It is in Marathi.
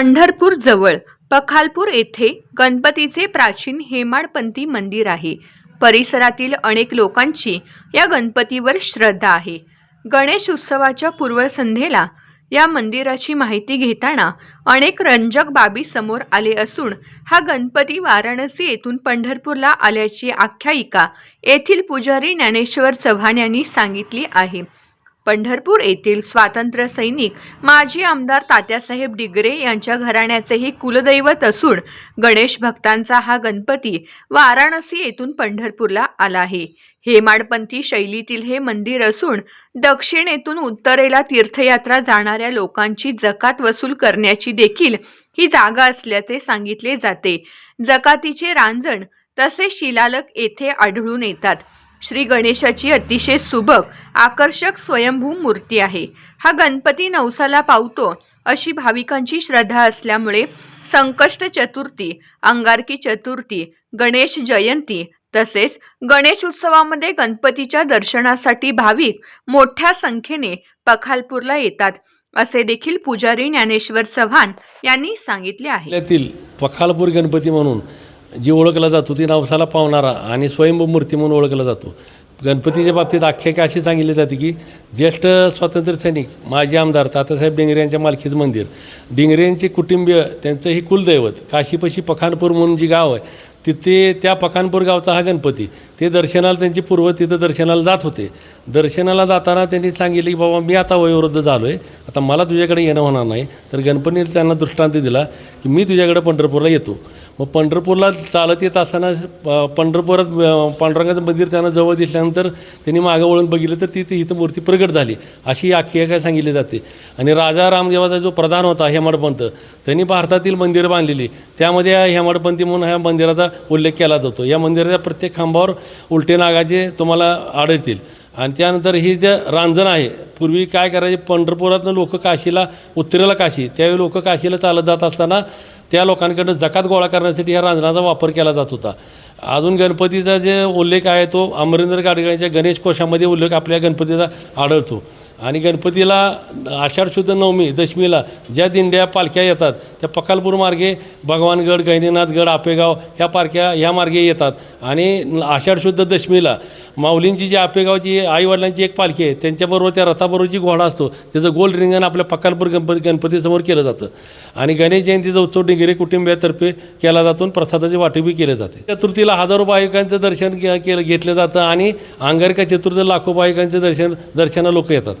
पंढरपूर जवळ पखालपूर येथे गणपतीचे प्राचीन हेमाडपंथी मंदिर आहे. परिसरातील अनेक लोकांची या गणपतीवर श्रद्धा आहे. गणेश उत्सवाच्या पूर्वसंध्येला या मंदिराची माहिती घेताना अनेक रंजक बाबी समोर आले असून हा गणपती वाराणसी येथून पंढरपूरला आल्याची आख्यायिका येथील पुजारी ज्ञानेश्वर चव्हाण यांनी सांगितली आहे. पंढरपूर येथील स्वातंत्र्य सैनिक माजी आमदार तात्यासाहेब डिगरे यांच्या घराण्याचे हे कुलदैवत असून गणेश भक्तांचा हा गणपती वाराणसी येथून पंढरपूरला आला आहे. हेमाडपंथी शैलीतील हे मंदिर असून दक्षिणेतून उत्तरेला तीर्थयात्रा जाणाऱ्या लोकांची जकात वसूल करण्याची देखील ही जागा असल्याचे सांगितले जाते. जकातीचे रांजण तसे शिलालक येथे आढळून येतात. श्री गणेशाची अतिशय सुबक आकर्षक स्वयंभू मूर्ती आहे. हा गणपती नवसाला पावतो अशी भाविकांची श्रद्धा असल्यामुळे संकष्ट चतुर्थी अंगारकी चतुर्थी गणेश जयंती तसेच गणेश उत्सवामध्ये गणपतीच्या दर्शनासाठी भाविक मोठ्या संख्येने पखालपूरला येतात असे देखील पुजारी ज्ञानेश्वर चव्हाण यांनी सांगितले आहे. पखालपूर गणपती म्हणून जी ओळखला जातो ती नवसाला पावणारा आणि स्वयंभू मूर्ती म्हणून ओळखला जातो. गणपतीच्या बाबतीत आख्यायिका अशी सांगितली जाते की ज्येष्ठ स्वातंत्र्य सैनिक माजी आमदार तातासाहेब डिंगरे यांच्या मालखीचं मंदिर. डिंगरे यांचे कुटुंबीय त्यांचं हे कुलदैवत काशीपशी पखानपूर म्हणून जी गाव आहे तिथे त्या पखानपूर गावचा हा गणपती. ते दर्शनाला त्यांची पूर्व तिथं दर्शनाला जात होते. दर्शनाला जाताना त्यांनी सांगितलं की बाबा मी आता वयोवृद्ध झालो आहे आता मला तुझ्याकडे येणं होणार नाही. तर गणपतीने त्यांना दृष्टांत दिला की मी तुझ्याकडे पंढरपूरला येतो. मग पंढरपूरला चालत येत असताना प- पंढरपुरात पांडुरंगाचं मंदिर त्यांना जवळ दिसल्यानंतर त्यांनी मागं वळून बघितलं तर ती इथं मूर्ती प्रगट झाली. अशी आख्यायिका सांगितली जाते. आणि राजा रामदेवाचा जो प्रधान होता हेमाडपंत त्यांनी भारतातील मंदिरं बांधलेली. त्यामध्ये या हेमाडपंथी म्हणून ह्या मंदिराचा उल्लेख केला जातो. या मंदिराच्या प्रत्येक खांबावर उलटे नागाचे तुम्हाला आढळतील. आणि त्यानंतर ही जे रांजण आहे पूर्वी काय करायचे पंढरपुरातनं लोक काशीला उत्तरेला काशी त्यावेळी लोक काशीला चालत जात असताना त्या लोकांकडनं जकात गोळा करण्यासाठी या रांजणाचा वापर केला जात होता. अजून गणपतीचा जे उल्लेख आहे तो अमरेंद्र गाडगिळ्यांच्या गणेश कोशामध्ये उल्लेख आपल्या गणपतीचा आढळतो. आणि गणपतीला आषाढ शुद्ध नवमी दशमीला ज्या दिंड्या पालख्या येतात त्या पकालपूर मार्गे भगवानगड गैनीनाथगड आपेगाव ह्या पालख्या ह्या मार्गे येतात. आणि आषाढ शुद्ध दशमीला माऊलींची जी आपेगावची आईवडिलांची एक पालखी आहे त्यांच्याबरोबर त्या रथाबरोबर जी घोडा असतो त्याचं गोल रिंगण आपल्या पकालपूर गणपती गणपतीसमोर केलं जातं. आणि गणेश जयंतीचा उत्सव डिंगरे कुटुंबियातर्फे केला जातो प्रसादाचे वाटपही केले जाते. चतुर्थीला हजारो भाविकांचं दर्शन के- केलं घेतलं जातं आणि अंगारका चतुर्थ लाखो भाविकांचे दर्शन दर्शना लोक येतात.